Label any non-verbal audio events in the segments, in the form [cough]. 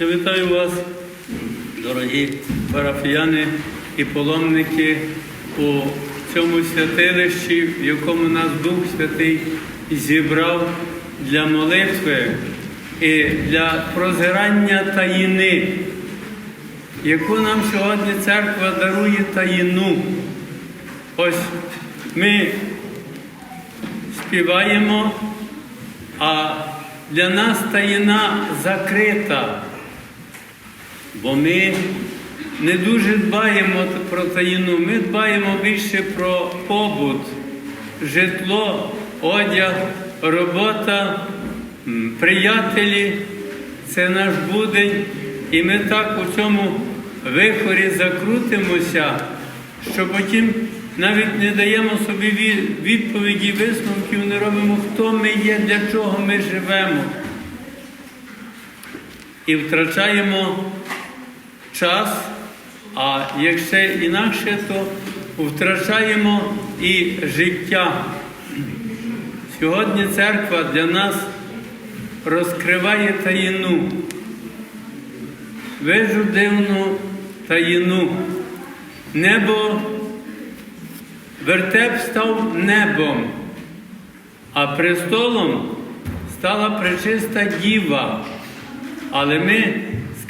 Я вітаю вас, дорогі парафіяни і паломники у цьому святилищі, в якому нас Дух Святий зібрав для молитви і для прозирання таїни, яку нам сьогодні церква дарує таїну. Ось ми співаємо, а для нас таїна закрита, бо ми не дуже дбаємо про таїну, ми дбаємо більше про побут, житло, одяг, робота, приятелі. Це наш будень, і ми так у цьому вихорі закрутимося, що потім навіть не даємо собі відповіді, висновків, не робимо, хто ми є, для чого ми живемо. І втрачаємо час, а якщо інакше, то втрачаємо і життя. Сьогодні церква для нас розкриває таїну, вижу дивну таїну. Небо, вертеп став небом, а престолом стала пречиста діва. Але ми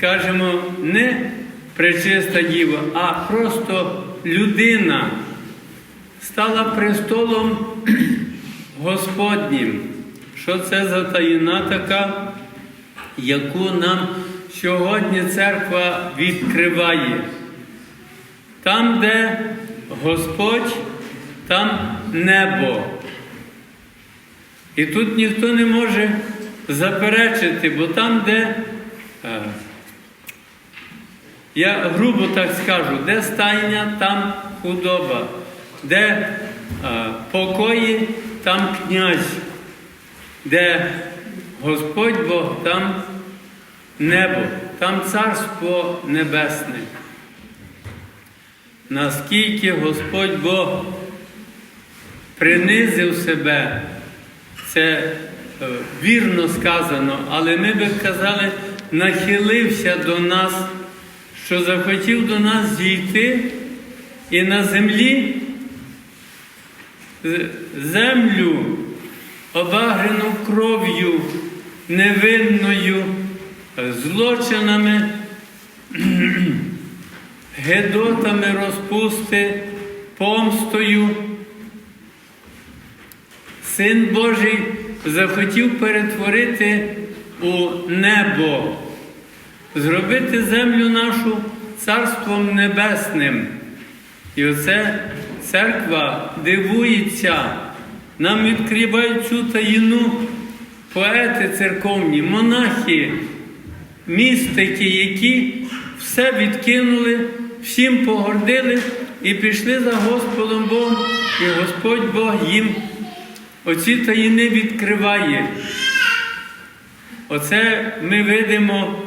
скажемо не пречиста діва, а просто людина стала престолом Господнім. Що це за таїна така, яку нам сьогодні церква відкриває? Там, де Господь, там небо. І тут ніхто не може заперечити, бо там, де, е, я грубо так скажу, де стайня, там худоба, де е, покої, там князь, де Господь Бог, там небо, там царство небесне. Наскільки Господь Бог принизив себе, це е, вірно сказано, але ми би казали, нахилився до нас, що захотів до нас зійти і на землі землю, обагрену кров'ю, невинною, злочинами, [clears throat] гедотами розпусти, помстою. Син Божий захотів перетворити у небо, зробити землю нашу царством небесним. І оце церква дивується, нам відкривають цю таїну поети церковні, монахи, містики, які все відкинули, всім погордили і пішли за Господом Богом, і Господь Бог їм оці таїни відкриває. Оце ми видимо,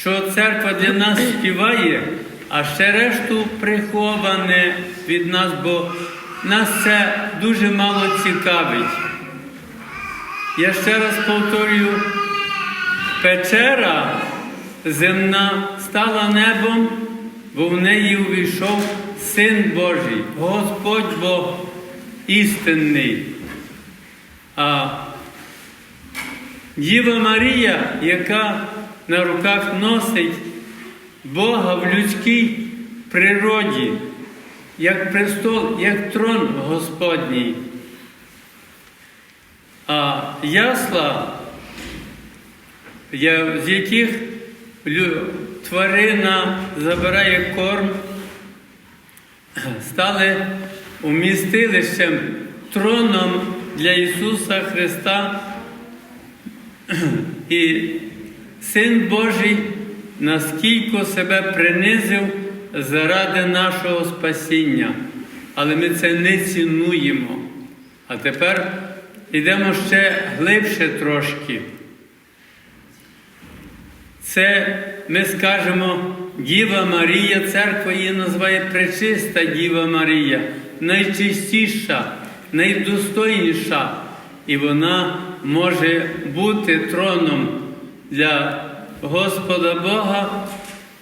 що церква для нас співає, а ще решту приховане від нас, бо нас це дуже мало цікавить. Я ще раз повторюю, печера земна стала небом, бо в неї увійшов Син Божий, Господь Бог істинний. А Діва Марія, яка на руках носить Бога в людській природі, як престол, як трон Господній. А ясла, з яких тварина забирає корм, стали умістилищем, троном для Ісуса Христа. І Син Божий наскільки себе принизив заради нашого спасіння. Але ми це не цінуємо. А тепер йдемо ще глибше трошки. Це ми скажемо Діва Марія, церква її називає Пречиста Діва Марія, найчистіша, найдостойніша. І вона може бути троном для Господа Бога,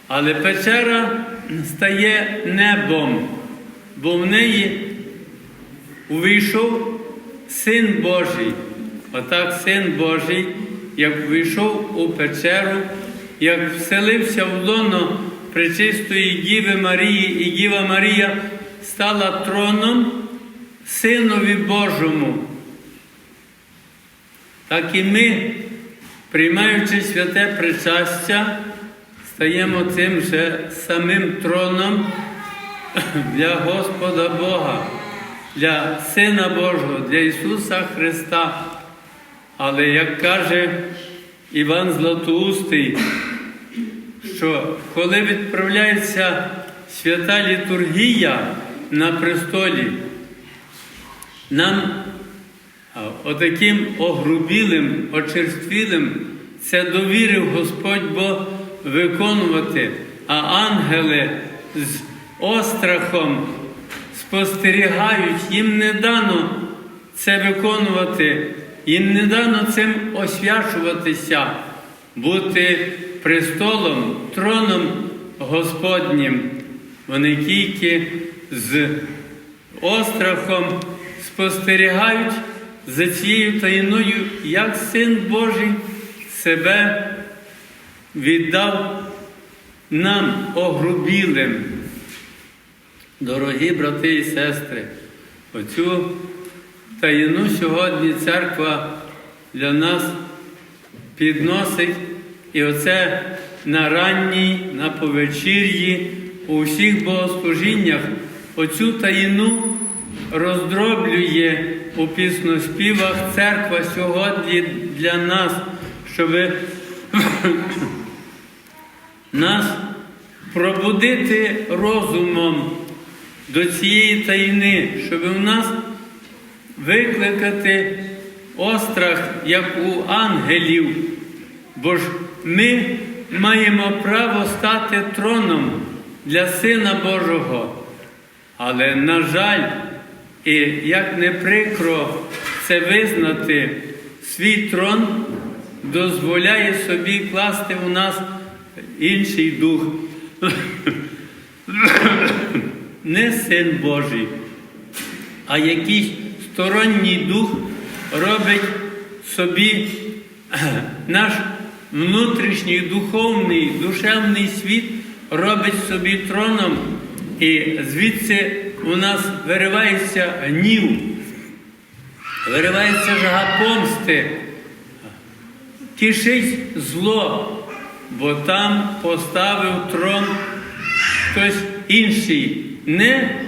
але печера стає небом, бо в неї увійшов Син Божий. Отак Син Божий, як увійшов у печеру, як вселився в лоно Пречистої Діви Марії, і Діва Марія стала троном Синові Божому. Так і ми, приймаючи святе причастя, стаємо цим же самим троном для Господа Бога, для Сина Божого, для Ісуса Христа. Але як каже Іван Златоустий, що коли відправляється свята літургія на престолі, нам отаким огрубілим, очерствілим це довірив Господь Бог виконувати, а ангели з острахом спостерігають, їм не дано це виконувати, їм не дано цим освячуватися, бути престолом, троном Господнім. Вони тільки з острахом спостерігають за цією таїною, як Син Божий себе віддав нам огрубілим. Дорогі брати і сестри, оцю таїну сьогодні церква для нас підносить, і оце на ранній, на повечір'ї, у всіх богослужіннях оцю таїну роздроблює у пісноспівах церква сьогодні для нас, щоб [coughs] нас пробудити розумом до цієї таїни, щоб в нас викликати острах, як у ангелів, бо ж ми маємо право стати троном для Сина Божого. Але, на жаль, і як не прикро це визнати, свій трон дозволяє собі класти у нас інший дух. [coughs] Не син Божий, а якийсь сторонній дух робить собі [coughs] наш внутрішній духовний, душевний світ робить собі троном, і звідси у нас виривається гнів, виривається жага помсти, тішить зло, бо там поставив трон хтось інший, не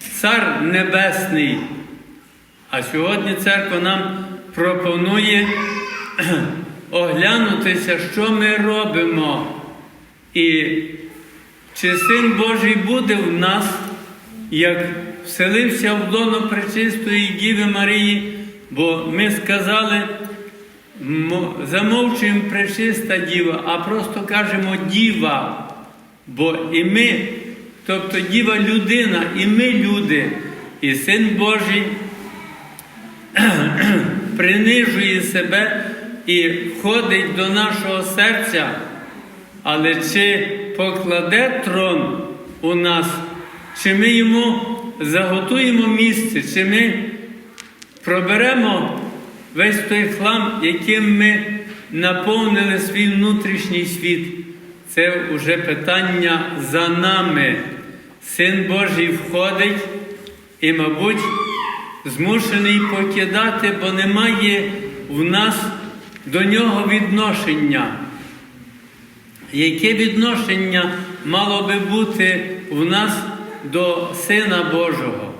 цар небесний. А сьогодні церква нам пропонує [clears throat] оглянутися, що ми робимо. І чи Син Божий буде в нас, як вселився в лоно Пречистої Діви Марії, бо ми сказали, замовчуємо пречиста діва, а просто кажемо діва. Бо і ми, тобто діва людина, і ми люди, і Син Божий [clears throat] принижує себе і входить до нашого серця, але чи покладе трон у нас, чи ми йому заготуємо місце, чи ми проберемо весь той хлам, яким ми наповнили свій внутрішній світ. Це вже питання за нами. Син Божий входить і, мабуть, змушений покидати, бо немає в нас до нього відношення. Яке відношення мало би бути в нас до Сина Божого?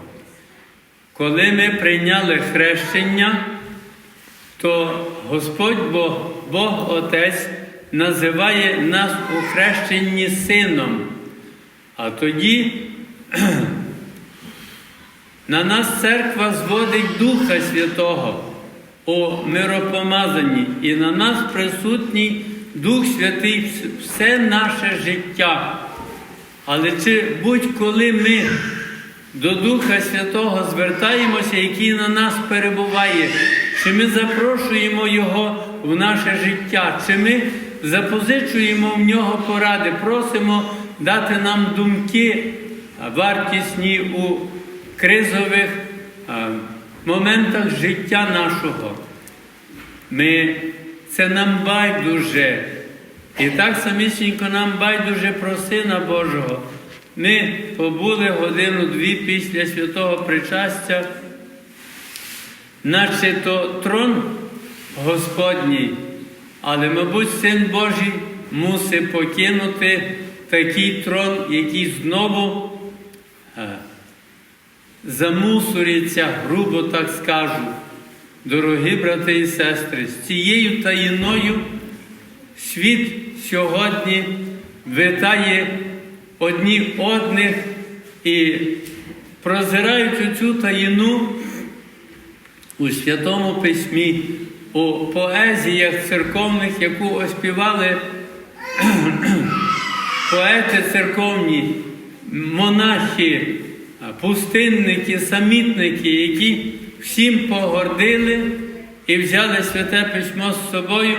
Коли ми прийняли хрещення, то Господь Бог, Бог Отець називає нас у хрещенні сином. А тоді [clears throat] на нас церква зводить Духа Святого у миропомазанні, і на нас присутній Дух Святий все наше життя. Але чи будь-коли ми до Духа Святого звертаємося, який на нас перебуває, чи ми запрошуємо Його в наше життя, чи ми запозичуємо в нього поради, просимо дати нам думки вартісні у кризових моментах життя нашого. Ми, це нам байдуже. І так самісінько нам байдуже про Сина Божого. Ми побули годину-дві після святого причастя, наче то трон Господній, але, мабуть, Син Божий мусить покинути такий трон, який знову е, замусориться, грубо так скажу. Дорогі брати і сестри, з цією таїною світ сьогодні витає одні одних і прозирають цю таїну у Святому Письмі, у поезіях церковних, яку оспівали [clears throat] поети церковні, монахи, пустинники, самітники, які всім погордили і взяли святе письмо з собою,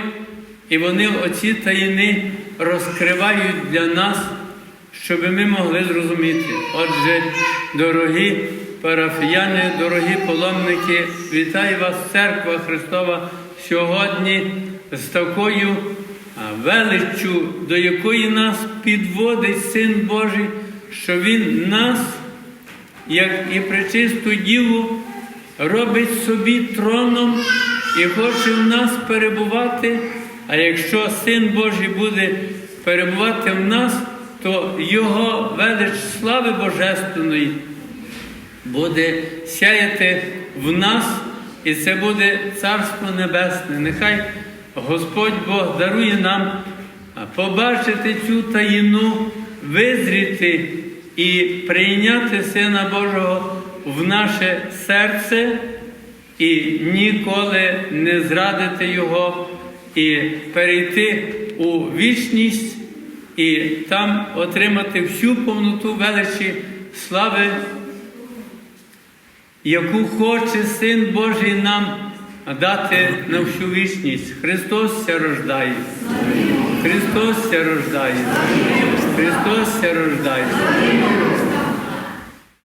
і вони оці таїни розкривають для нас, щоб ми могли зрозуміти. Отже, дорогі парафіяни, дорогі паломники, вітаю вас, Церква Христова, сьогодні з такою величчю, до якої нас підводить Син Божий, що Він нас, як і пречисту Діву, робить собі троном і хоче в нас перебувати. А якщо Син Божий буде перебувати в нас, то Його велич слави Божественної буде сяяти в нас, і це буде Царство Небесне. Нехай Господь Бог дарує нам побачити цю таїну, визріти і прийняти Сина Божого в наше серце і ніколи не зрадити Його, і перейти у вічність, і там отримати всю повноту величі слави яку хоче Син Божий нам дати на всю вічність. Христос ся рождає. Христос ся рождає. Христос ся рождає.